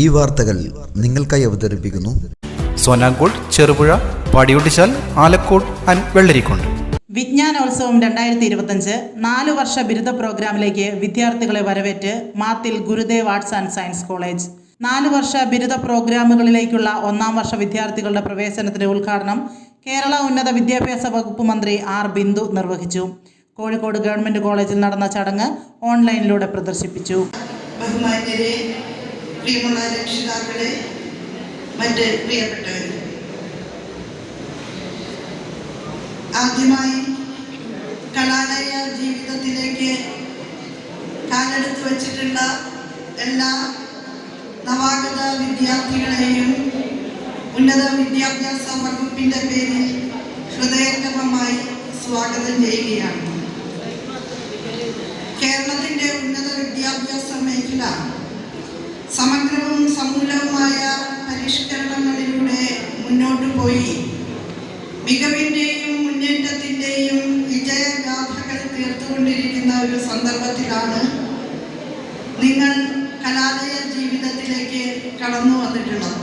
ഈ വാർത്തകൾ നിങ്ങൾക്കായി അവതരിപ്പിക്കുന്നു. സോനാങ്കോട് ചെറുപുഴ പടിയൊട്ടിച്ചാൽ ആലക്കോട് ആൻഡ് വെള്ളരിക്കുണ്ട്. വിജ്ഞാനോത്സവം രണ്ടായിരത്തി ഇരുപത്തഞ്ച് നാല് വർഷ ബിരുദ പ്രോഗ്രാമിലേക്ക് വിദ്യാർത്ഥികളെ വരവേറ്റ് Mathil Gurudev arts and science college. നാല് വർഷ ബിരുദ പ്രോഗ്രാമുകളിലേക്കുള്ള ഒന്നാം വർഷ വിദ്യാർത്ഥികളുടെ പ്രവേശനത്തിന്റെ ഉദ്ഘാടനം കേരള ഉന്നത വിദ്യാഭ്യാസ വകുപ്പ് മന്ത്രി ആർ ബിന്ദു നിർവഹിച്ചു. കോഴിക്കോട് ഗവൺമെന്റ് കോളേജിൽ നടന്ന ചടങ്ങ് ഓൺലൈനിലൂടെ പ്രദർശിപ്പിച്ചു. ബഹുമാന്യരെ പ്രിയമുള്ള രക്ഷിതാക്കളെ മറ്റ് പ്രിയപ്പെട്ടവരെ. ആദ്യമായി കലാലയ ജീവിതത്തിലേക്ക് കാലെടുത്ത് വച്ചിട്ടുള്ള എല്ലാ നവാഗത വിദ്യാർത്ഥികളെയും ഉന്നത വിദ്യാഭ്യാസ വകുപ്പിന്റെ പേരിൽ ഹൃദയംഗമമായി സ്വാഗതം ചെയ്യുകയാണ്. കേരളത്തിന്റെ ഉന്നത വിദ്യാഭ്യാസ മേഖല സമഗ്രവും സമൂലവുമായ പരിഷ്കരണങ്ങളിലൂടെ മുന്നോട്ടു പോയി. മികവിന്റെയും മുന്നേറ്റത്തിന്റെയും വിജയഗാഥകൾ തീർത്തുകൊണ്ടിരിക്കുന്ന ഒരു സന്ദർഭത്തിലാണ് നിങ്ങൾ കലാലയ ജീവിതത്തിലേക്ക് കടന്നു വന്നിട്ടുള്ളത്.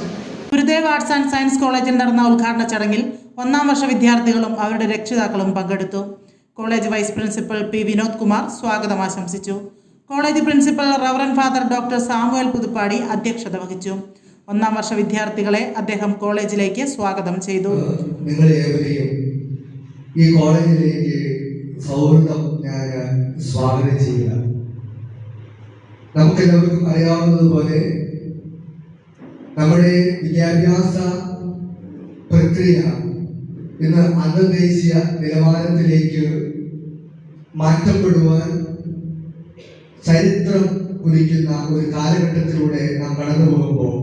ഗുരുദേവ് ആർട്സ് ആൻഡ് സയൻസ് കോളേജിൽ നടന്ന ഉദ്ഘാടന ചടങ്ങിൽ ഒന്നാം വർഷ വിദ്യാർത്ഥികളും അവരുടെ രക്ഷിതാക്കളും പങ്കെടുത്തു. College vice principal P Vinod Kumar സ്വാഗതം ആശംസിച്ചു. College principal reverend father doctor Samuel Puthuppady അധ്യക്ഷത വഹിച്ചു. ഒന്നാം വർഷ വിദ്യാർത്ഥികളെ അദ്ദേഹം കോളേജിലേക്ക് സ്വാഗതം ചെയ്തു. ഈ കോളേജിലേക്ക് സൗഹൃദം ഞാൻ സ്വാഗതം ചെയ്യുക. നമുക്കെല്ലാവർക്കും അറിയാവുന്നതുപോലെ നമ്മുടെ വിദ്യാഭ്യാസ പ്രക്രിയ ഇന്ന് അന്തർദേശീയ നിലവാരത്തിലേക്ക് മാറ്റപ്പെടുവാൻ ചരിത്രം കുറിക്കുന്ന ഒരു കാലഘട്ടത്തിലൂടെ നാം കടന്നു പോകുമ്പോൾ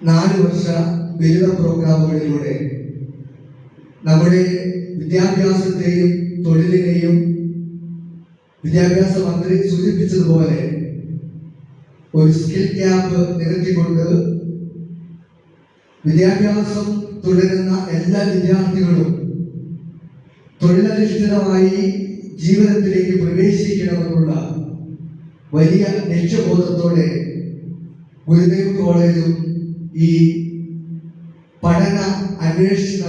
നാല് വർഷ ബിരുദ പ്രോഗ്രാമുകളിലൂടെ നമ്മുടെ വിദ്യാഭ്യാസത്തെയും തൊഴിലിനെയും വിദ്യാഭ്യാസ മന്ത്രി സൂചിപ്പിച്ചതുപോലെ ഒരു സ്കിൽ ക്യാമ്പ് നികത്തിക്കൊണ്ട് വിദ്യാഭ്യാസം തുടരുന്ന എല്ലാ വിദ്യാർത്ഥികളും തൊഴിലധിഷ്ഠിതമായി ജീവിതത്തിലേക്ക് പ്രവേശിക്കണമെന്നുള്ള വലിയ ലക്ഷ്യബോധത്തോടെ ഗുരുദേവ് കോളേജും ഈ പഠന അന്വേഷണ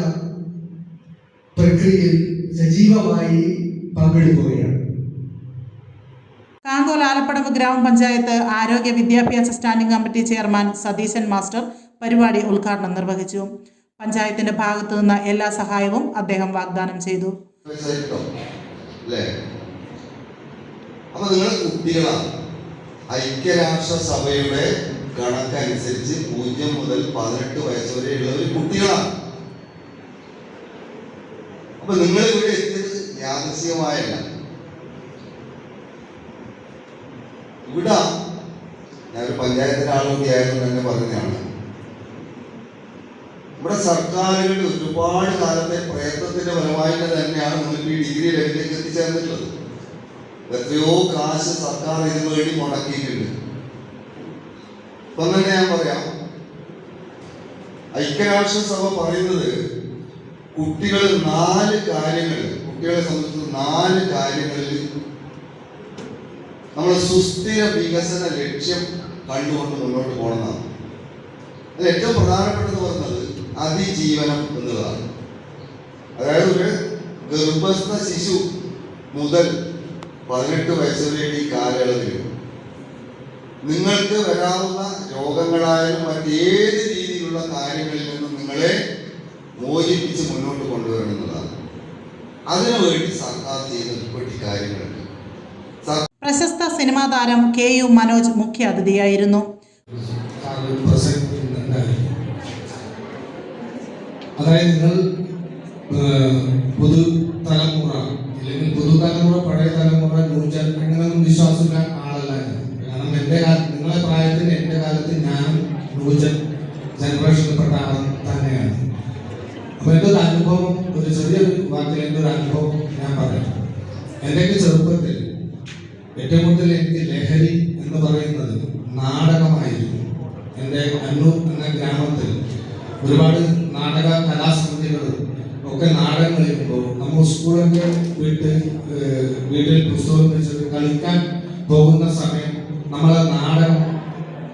പ്രക്രിയയിൽ സജീവമായി പങ്കെടുക്കുകയാണ്. കാന്തോൽ ആലപ്പടവ് ഗ്രാമപഞ്ചായത്ത് ആരോഗ്യ വിദ്യാഭ്യാസ standing committee chairman Satheesan master പരിപാടി ഉദ്ഘാടനം നിർവഹിച്ചു. പഞ്ചായത്തിന്റെ ഭാഗത്തു നിന്ന് എല്ലാ സഹായവും അദ്ദേഹം വാഗ്ദാനം ചെയ്തു. അല്ലേ അപ്പൊ നിങ്ങൾ കുട്ടികളാണ്. ഐക്യരാഷ്ട്ര സഭയുടെ കണക്കനുസരിച്ച് പൂജ്യം മുതൽ പതിനെട്ട് വയസ്സ് വരെയുള്ളവർ കുട്ടികളാണ്. അപ്പൊ നിങ്ങൾ ഇവിടെ എത്തിയത് യാദൃശികമായല്ല ഇവിടെ. ഞാനൊരു പഞ്ചായത്തിലെ ആളുകൂടി ആയിരുന്നു തന്നെ പറഞ്ഞതാണ്. ഇവിടെ സർക്കാരുകളുടെ ഒരുപാട് കാലത്തെ പ്രയത്നത്തിന്റെ ഫലമായിട്ട് തന്നെയാണ് നമുക്ക് ഈ ഡിഗ്രി ലെവലിലേക്ക് എത്തിച്ചേർന്നിട്ടുള്ളത്. എത്രയോ കാശ് സർക്കാർ ഇതിനു വേണ്ടി മുടക്കിയിട്ടുണ്ട്. ഇപ്പൊ തന്നെ ഞാൻ പറയാം. ഐക്യരാഷ്ട്ര സഭ പറയുന്നത് കുട്ടികൾ നാല് കാര്യങ്ങൾ കുട്ടികളെ സംബന്ധിച്ച് നാല് കാര്യങ്ങളിൽ നമ്മൾ സുസ്ഥിര വികസന ലക്ഷ്യം കണ്ടുകൊണ്ട് മുന്നോട്ട് പോകണമെന്നാണ് അതിൽ ഏറ്റവും പ്രധാനപ്പെട്ടത് പറഞ്ഞത് അതിജീവനം എന്നുള്ളതാണ്. അതായത് ഒരു ഗർഭസ്ഥ ശിശു മുതൽ പതിനെട്ട് വയസ്സുവരെയുള്ള ഈ കാലയളവിൽ. നിങ്ങൾക്ക് വരാവുന്ന രോഗങ്ങളായാലും മറ്റേത് രീതിയിലുള്ള കാര്യങ്ങളിൽ നിന്നും നിങ്ങളെ മോചിപ്പിച്ച് മുന്നോട്ട് കൊണ്ടുവരണം എന്നുള്ളതാണ്. അതിനുവേണ്ടി സർക്കാർ ചെയ്ത ഉൾപ്പെട്ടി കാര്യങ്ങളുണ്ട്. പ്രശസ്ത സിനിമാ താരം കെ യു മനോജ് മുഖ്യ അതിഥിയായിരുന്നു അതായത് നിങ്ങൾ പൊതു തലമുറ അല്ലെങ്കിൽ പുതുതലമുറ പഴയ തലമുറ ന്യൂജൻ അങ്ങനെയൊന്നും ആളല്ല കാരണം എന്റെ കാലത്ത് നിങ്ങളെ പ്രായത്തിൽ എന്റെ കാലത്ത് ഞാൻ ന്യൂജൻ ജനറേഷനിൽപ്പെട്ട ആൾ തന്നെയാണ്. അപ്പൊ എന്റെ ഒരു അനുഭവം ഒരു ചെറിയ വാക്കിൽ എന്റെ ഒരു അനുഭവം ഞാൻ പറയാം. എന്റെയൊക്കെ ചെറുപ്പത്തിൽ ഏറ്റവും കൂടുതൽ എനിക്ക് ലഹരി എന്ന് പറയുന്നത് നാടകമായിരുന്നു. എന്റെ അന്നൂർ എന്ന ഗ്രാമത്തിൽ ഒരുപാട് നാടക കലാസമിതികളും ഒക്കെ നാടകങ്ങൾ എഴുതുമ്പോൾ നമ്മൾ സ്കൂളൊക്കെ വിട്ട് വീട്ടിൽ പുസ്തകം വെച്ചിട്ട് കളിക്കാൻ പോകുന്ന സമയം നമ്മളെ നാടകം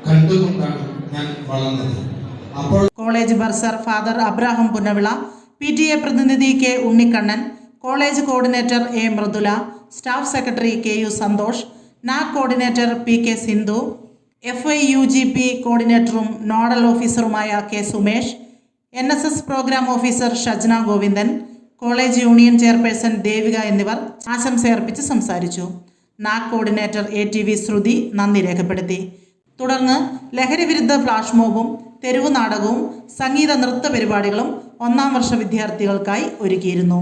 കണ്ട് കണ്ടുകൊണ്ടാണ് ഞാൻ വളർന്നത്. അപ്പോൾ college bursar father Abraham Punnavila P T A പ്രതിനിധി K Unnikannan college coordinator A Mridula staff secretary K U Santhosh NAAC coordinator P K Sindhu F I U G P കോർഡിനേറ്ററും nodal ഓഫീസറുമായ K Sumesh N S S programme officer Shajna Govindan college union chairperson Devika എന്നിവർ ആശംസയർപ്പിച്ച് സംസാരിച്ചു. NAAC coordinator A T V Sruthi നന്ദി രേഖപ്പെടുത്തി. തുടർന്ന് ലഹരി വിരുദ്ധ flash മോബും തെരുവു നാടകവും സംഗീത നൃത്ത പരിപാടികളും ഒന്നാം വർഷ വിദ്യാർത്ഥികൾക്കായി ഒരുക്കിയിരുന്നു.